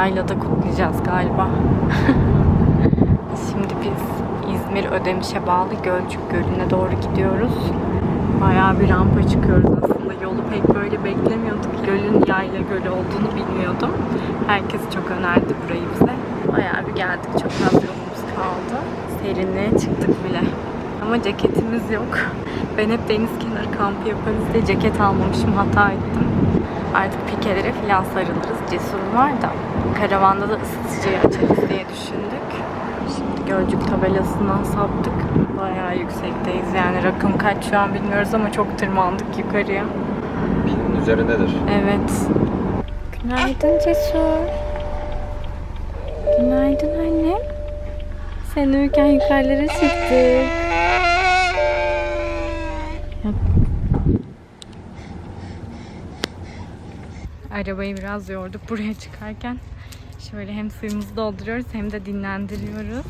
yaylada kutlayacağız galiba. Şimdi biz İzmir Ödemiş'e bağlı Gölcük Gölü'ne doğru gidiyoruz. Bayağı bir rampa çıkıyoruz aslında. Yolu pek böyle beklemiyorduk. Gölün yayla gölü olduğunu bilmiyordum. Herkes çok önerdi burayı bize. Bayağı bir geldik. Çok az yolumuz kaldı. Serinliğe çıktık bile. Ama ceketimiz yok. Ben hep deniz kenarı kampı yaparız diye ceket almamışım. Hata ettim. Artık pikelere falan sarılırız. Cesurum var da. Karavanda da ısıtıcıyı açarız diye düşündük. Şimdi Gölcük tabelasından saptık. Bayağı yüksekteyiz. Yani rakım kaç şu an bilmiyoruz ama çok tırmandık yukarıya. Binin üzerindedir. Evet. Günaydın Cesur. Günaydın annem. Sen uyurken yukarılara çıktık. Arabayı biraz yorduk buraya çıkarken. Şöyle hem suyumuzu dolduruyoruz hem de dinlendiriyoruz.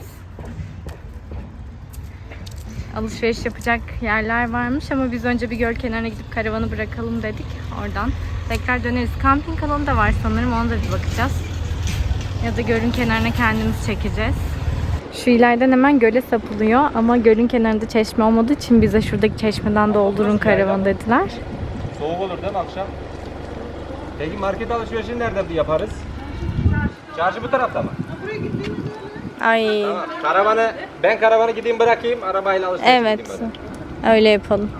Alışveriş yapacak yerler varmış ama biz önce bir göl kenarına gidip karavanı bırakalım dedik. Oradan tekrar döneriz. Kamping alanı da var sanırım ona da bir bakacağız. Ya da gölün kenarına kendimiz çekeceğiz. Şu ileriden hemen göle sapılıyor ama gölün kenarında çeşme olmadığı için bize şuradaki çeşmeden doldurun karavanı dediler. Soğuk olur değil mi akşam? Peki market alışverişini nerede yaparız? Çarşı bu tarafta mı? Ay Tamam. Karavanı, ben karavanı gideyim bırakayım, arabayla alışveriş evet gideyim ben. öyle yapalım.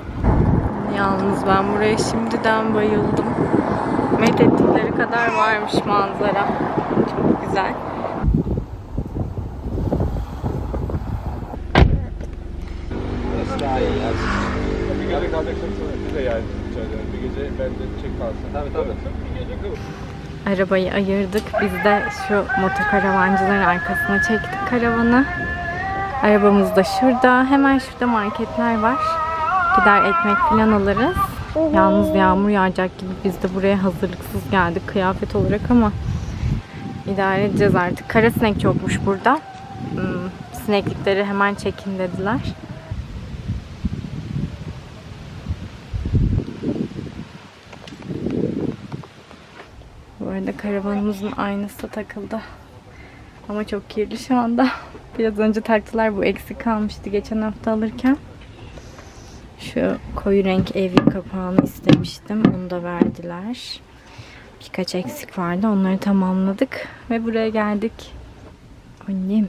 Yalnız ben buraya şimdiden bayıldım. Met ettikleri kadar varmış manzara. Çok güzel. Burası daha iyi ya. Bir gece kalacaksak bir de yani bir gece bence çek kalsın. Tabii tabii. Bir gece kal. Arabayı ayırdık. Biz de şu motokaravancıların arkasına çektik karavanı. Arabamız da şurada. Hemen şurada marketler var. Gider ekmek falan alırız. Yalnız yağmur yağacak gibi biz de buraya hazırlıksız geldik kıyafet olarak ama idare edeceğiz artık. Kara sinek çokmuş burada. Hmm, sineklikleri hemen çekin dediler. Bu arada karavanımızın aynası takıldı. Ama çok kirli şu anda. Biraz önce taktılar. Bu eksik kalmıştı geçen hafta alırken. Şu koyu renk evin kapağını istemiştim. Onu da verdiler. Birkaç eksik vardı. Onları tamamladık. Ve buraya geldik. Annem.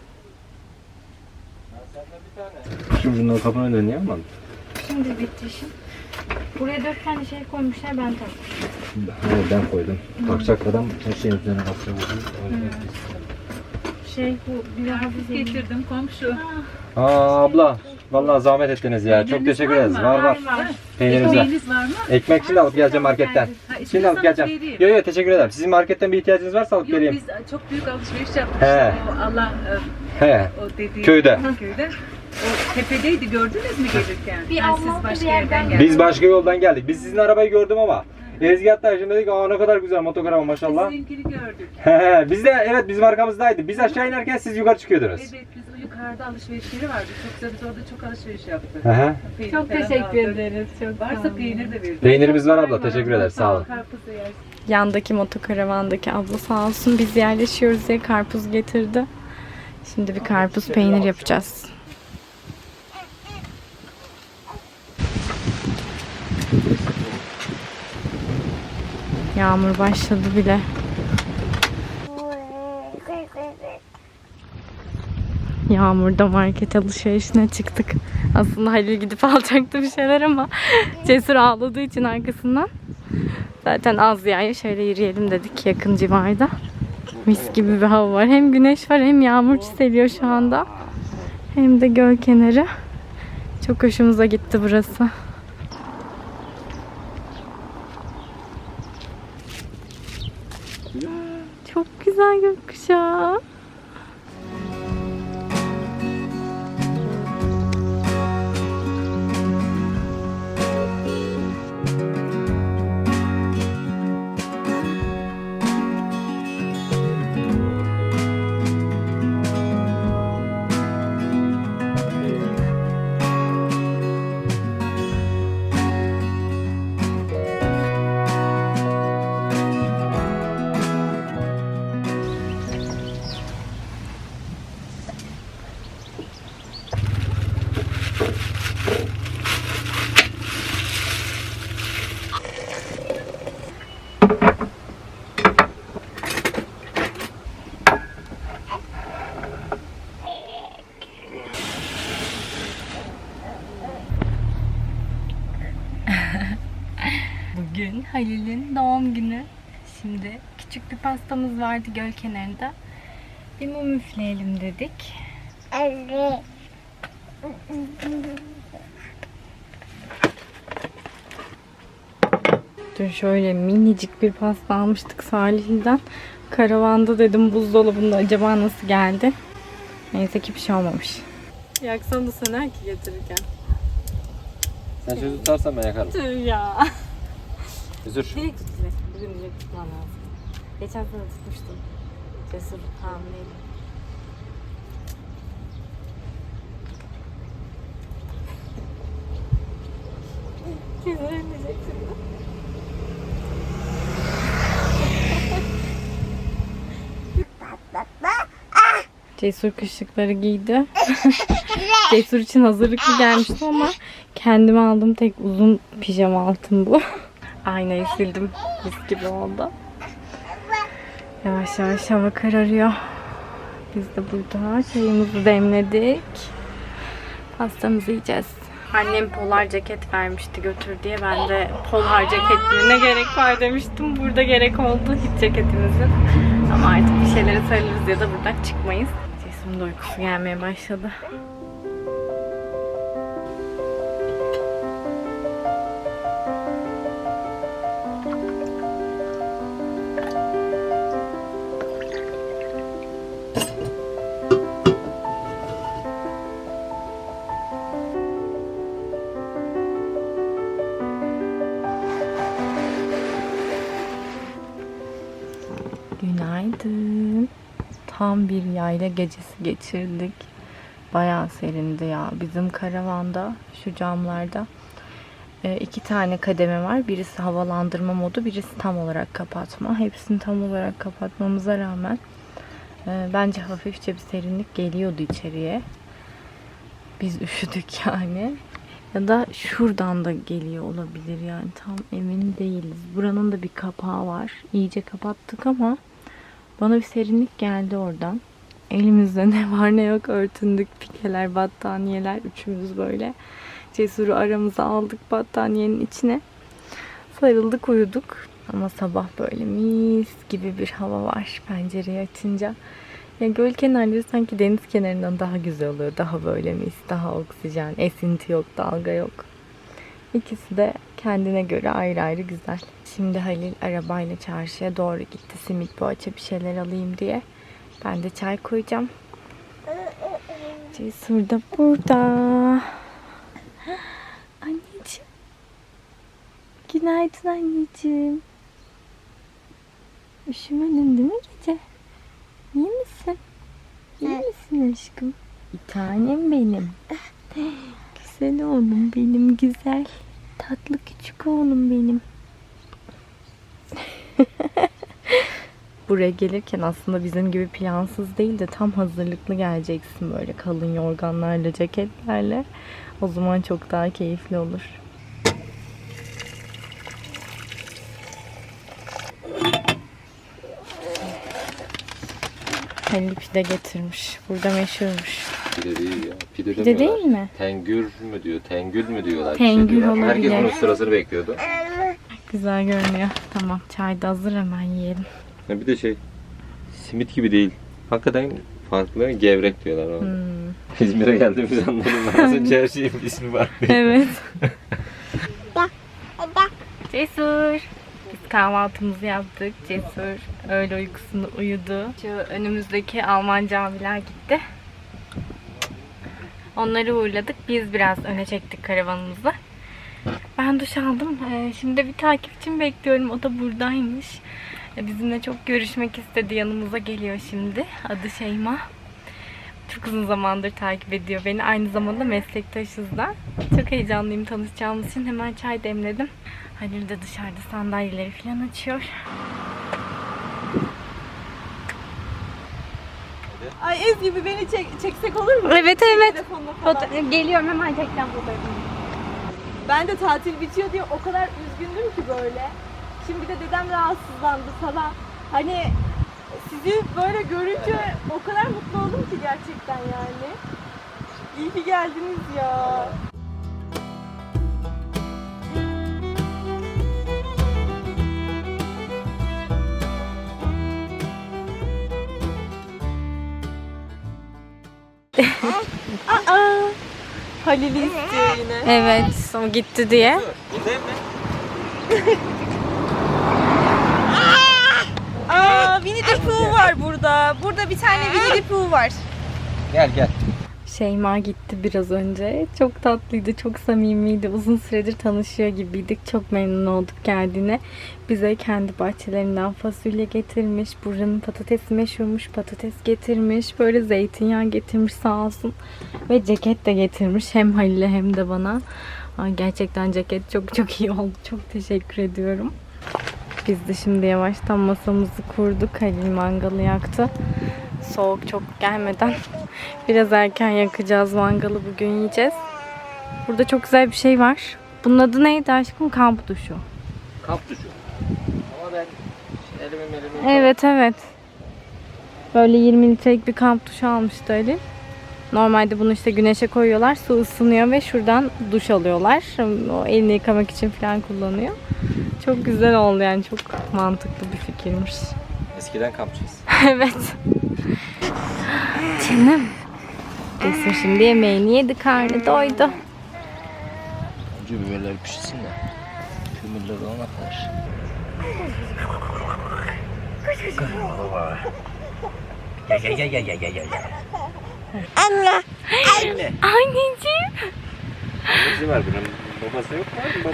Şu bunun önüne niye almadın? Şimdi bitti işim. Buraya dört tane şey koymuşlar. Ben taktım. Evet ben koydum. Takacak adam her şeyin üzerine basacak. Şey bu bir hafif getirdim komşu. Aa abla. Vallahi zahmet ettiniz ya. Çok teşekkür ederiz. Var var. Peynirimiz var. Mı? Ekmek şimdi alıp geleceğim marketten. Ha, Şimdi istiyorsan alıp geleceğim. vereyim. Yok yok teşekkür ederim. Sizin marketten bir ihtiyacınız varsa alıp Yok geleyim. biz çok büyük alışveriş. He. O Allah He. e, o dediği Köyde. Köyde. O tepedeydi gördünüz mü gelirken? Bir Ha, siz bir başka yerden yerden geldiniz. Biz başka yoldan geldik. Biz sizin arabayı gördüm ama. Ezgi hatta şimdi dedik aa ne kadar güzel motokaravan maşallah. Sizinkini gördük. He, biz de evet bizim arkamızdaydı. Biz aşağı inerken siz yukarı çıkıyordunuz. Evet biz o yukarıda alışverişleri vardı. Çok güzel biz orada çok alışveriş yaptık. Hı hı. Peynir Çok falan teşekkür aldık. ederiz. Çok sağ Varsa olun. peynir de verdik. Peynirimiz var abla teşekkür ederiz sağ olun. Yersin. Yandaki motokaravandaki abla sağ olsun biz yerleşiyoruz diye karpuz getirdi. Şimdi bir karpuz peynir yapacağız. Yağmur başladı bile. Yağmurda market alışverişine çıktık. Aslında Halil gidip alacaktı bir şeyler ama Cesur ağladığı için arkasından. Zaten az yağıyor. Şöyle yürüyelim dedik yakın civarda. Mis gibi bir hava var. Hem güneş var hem yağmur çiseliyor şu anda. Hem de göl kenarı. Çok hoşumuza gitti burası. Çok güzel gökkuşağı. Bugün Halil'in doğum günü. Şimdi küçük bir pastamız vardı göl kenarında. Bir mum üfleyelim dedik. Dün şöyle minicik bir pasta almıştık Salih'den. Karavanda dedim buzdolabında acaba nasıl geldi. Neyse ki bir şey olmamış. Yaksan da sen ki getirirken. Sen şöyle tutarsan ben yakarım. Tüh ya. Üzür. Direkt tut direkt. Bugün direkt tutman lazım. Geçen sene tutmuştum. Cesur hamileydim. Cesur ölmeyecek şimdi. Cesur kışlıkları giydi. Cesur için hazırlıklı gelmiştim ama kendime aldım tek uzun pijama altım bu. Aynayı sildim. Mis gibi oldu. Yavaş yavaş hava kararıyor. Biz de burada çayımızı demledik. Pastamızı yiyeceğiz. Annem polar ceket vermişti götür diye. Ben de polar ceketine ne gerek var demiştim. Burada gerek oldu hiç ceketimizin. Ama artık bir şeylere sarılırız ya da buradan çıkmayız. Cesur'un da uykusu gelmeye başladı. Tam bir yayla gecesi geçirdik. Bayağı serindi ya. Bizim karavanda şu camlarda e, iki tane kademe var. Birisi havalandırma modu, birisi tam olarak kapatma. Hepsini tam olarak kapatmamıza rağmen e, bence hafifçe bir serinlik geliyordu içeriye. Biz üşüdük yani. Ya da şuradan da geliyor olabilir yani tam emin değiliz. Buranın da bir kapağı var. İyice kapattık ama bana bir serinlik geldi oradan. Elimizde ne var ne yok örtündük. Pikeler, battaniyeler üçümüz böyle. Cesur'u aramıza aldık battaniyenin içine. Sarıldık uyuduk. Ama sabah böyle mis gibi bir hava var pencereyi açınca. Ya göl kenarları sanki deniz kenarından daha güzel oluyor. Daha böyle mis, daha oksijen, esinti yok, dalga yok. İkisi de kendine göre ayrı ayrı güzel. Şimdi Halil arabayla çarşıya doğru gitti. Simit poğaça bir şeyler alayım diye. Ben de çay koyacağım. Cesur da burada. Anneciğim. Günaydın anneciğim. Üşümedin değil mi gece? İyi misin? İyi misin aşkım? Bir tanem benim. Güzel oğlum benim güzel. Tatlı küçük oğlum benim. Buraya gelirken aslında bizim gibi plansız değil de tam hazırlıklı geleceksin böyle kalın yorganlarla, ceketlerle. O zaman çok daha keyifli olur. Halil pide getirmiş. Burada meşhurmuş. Pide değil ya. Pide, Pide değil mi? Tengür mü diyor? Tengül mü diyorlar? Tengül şey diyorlar. olabilir. Herkes bunun sırasını bekliyordu. Güzel görünüyor. Tamam çay da hazır hemen yiyelim. Ya bir de şey simit gibi değil. Hakikaten farklı gevrek diyorlar ona. Hmm. İzmir'e geldiğimiz anladım. Az önce her şeyin bir ismi var. Evet. Cesur. Biz kahvaltımızı yaptık. Cesur öğle uykusunda uyudu. Şu önümüzdeki Alman camiler gitti. Onları uğurladık. Biz biraz öne çektik karavanımızı. Ben duş aldım. Ee, şimdi bir takipçim bekliyorum. O da buradaymış. Ee, Bizimle çok görüşmek istedi. Yanımıza geliyor şimdi. Adı Şeyma. Çok uzun zamandır takip ediyor beni. Aynı zamanda meslektaşız da. Çok heyecanlıyım tanışacağımız için. Hemen çay demledim. Halil de dışarıda sandalyeleri falan açıyor. Ay Ezgi bir beni çek, çeksek olur mu? Evet evet. Foto- Geliyorum hemen çekeceğim fotoğrafını. Ben de tatil bitiyor diye o kadar üzgündüm ki böyle. Şimdi de dedem rahatsızlandı falan. Hani sizi böyle görünce o kadar mutlu oldum ki gerçekten yani. İyi ki geldiniz ya. Aa. Halil'i istiyor yine. Evet, o gitti diye. Buradayım mı? Aa, Winnie the Pooh var burada. Burada bir tane Winnie the Pooh var. Gel gel. Şeyma gitti biraz önce. Çok tatlıydı, çok samimiydi. Uzun süredir tanışıyor gibiydik. Çok memnun olduk geldiğine. Bize kendi bahçelerinden fasulye getirmiş. Buranın patatesi meşhurmuş. Patates getirmiş. Böyle zeytinyağı getirmiş sağ olsun. Ve ceket de getirmiş. Hem Halil'e hem de bana. Gerçekten ceket çok çok iyi oldu. Çok teşekkür ediyorum. Biz de şimdi yavaştan masamızı kurduk. Halil mangalı yaktı. Soğuk çok gelmeden Biraz erken yakacağız mangalı bugün yiyeceğiz. Burada çok güzel bir şey var. Bunun adı neydi aşkım? Kamp duşu. Kamp düşü. Ama ben elimi elimi Evet evet. Böyle 20 litrelik bir kamp duşu almıştı Ali. Normalde bunu işte güneşe koyuyorlar. Su ısınıyor ve şuradan duş alıyorlar. O elini yıkamak için falan kullanıyor. Çok güzel oldu yani. Çok mantıklı bir fikirmiş. Eskiden kampçıyız. evet. Canım. Cesur şimdi yemeğini yedi. Karnı doydu. Önce biberler pişsin de. Kömürler olana kadar. Gel gel gel gel gel gel gel. Anneciğim. Annesi var bunun. Babası yok mu? Baba.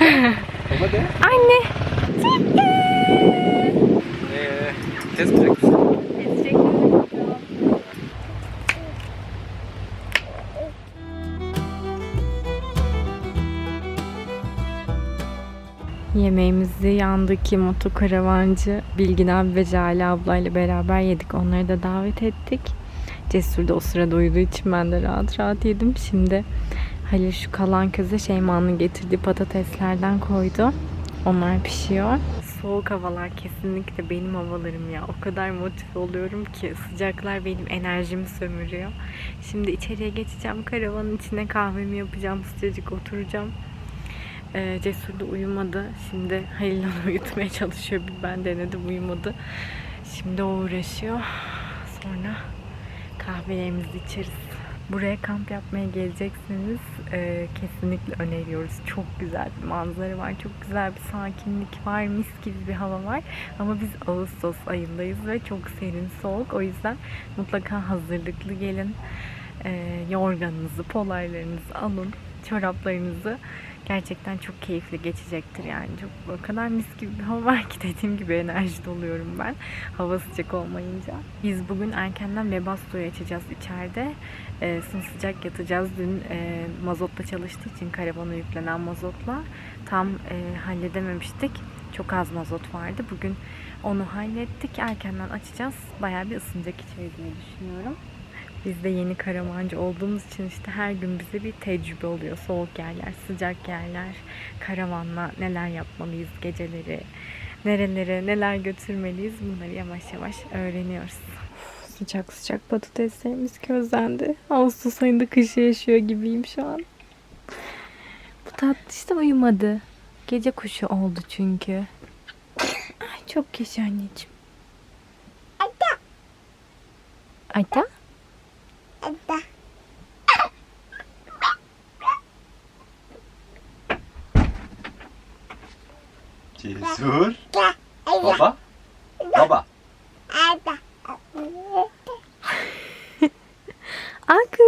Baba de. Anne. Ee, tez bırak. Yemeğimizi yandaki motokaravancı Bilgin abi ve Cale ablayla beraber yedik. Onları da davet ettik. Cesur da o sırada uyuduğu için ben de rahat rahat yedim. Şimdi Halil şu kalan köze Şeyma'nın getirdiği patateslerden koydu. Onlar pişiyor. Soğuk havalar kesinlikle benim havalarım ya. O kadar motive oluyorum ki sıcaklar benim enerjimi sömürüyor. Şimdi içeriye geçeceğim. Karavanın içine kahvemi yapacağım. Sıcacık oturacağım. Ee, Cesur da uyumadı. Şimdi Halil onu uyutmaya çalışıyor. Ben denedim uyumadı. Şimdi o uğraşıyor. Sonra kahvelerimizi içeriz. Buraya kamp yapmaya gelecekseniz e, kesinlikle öneriyoruz. Çok güzel bir manzara var. Çok güzel bir sakinlik var. Mis gibi bir hava var. Ama biz Ağustos ayındayız ve çok serin soğuk. O yüzden mutlaka hazırlıklı gelin. E, yorganınızı, polarlarınızı alın. Çoraplarınızı gerçekten çok keyifli geçecektir yani. Çok o kadar mis gibi bir hava var ki dediğim gibi enerji doluyorum ben. Hava sıcak olmayınca. Biz bugün erkenden Webasto'yu açacağız içeride. E, sımsıcak yatacağız. Dün e, mazotla çalıştığı için karavana yüklenen mazotla tam e, halledememiştik. Çok az mazot vardı. Bugün onu hallettik. Erkenden açacağız. Bayağı bir ısınacak içeri diye düşünüyorum. Biz de yeni karavancı olduğumuz için işte her gün bize bir tecrübe oluyor. Soğuk yerler, sıcak yerler, karavanla neler yapmalıyız geceleri, nerelere neler götürmeliyiz bunları yavaş yavaş öğreniyoruz. Sıcak sıcak patateslerimiz közlendi. Ağustos ayında kışı yaşıyor gibiyim şu an. Bu tatlış da uyumadı. Gece kuşu oldu çünkü. Ay çok yaşa anneciğim. Ata. Ada. Cesur. Baba. Baba. Ada. Akü.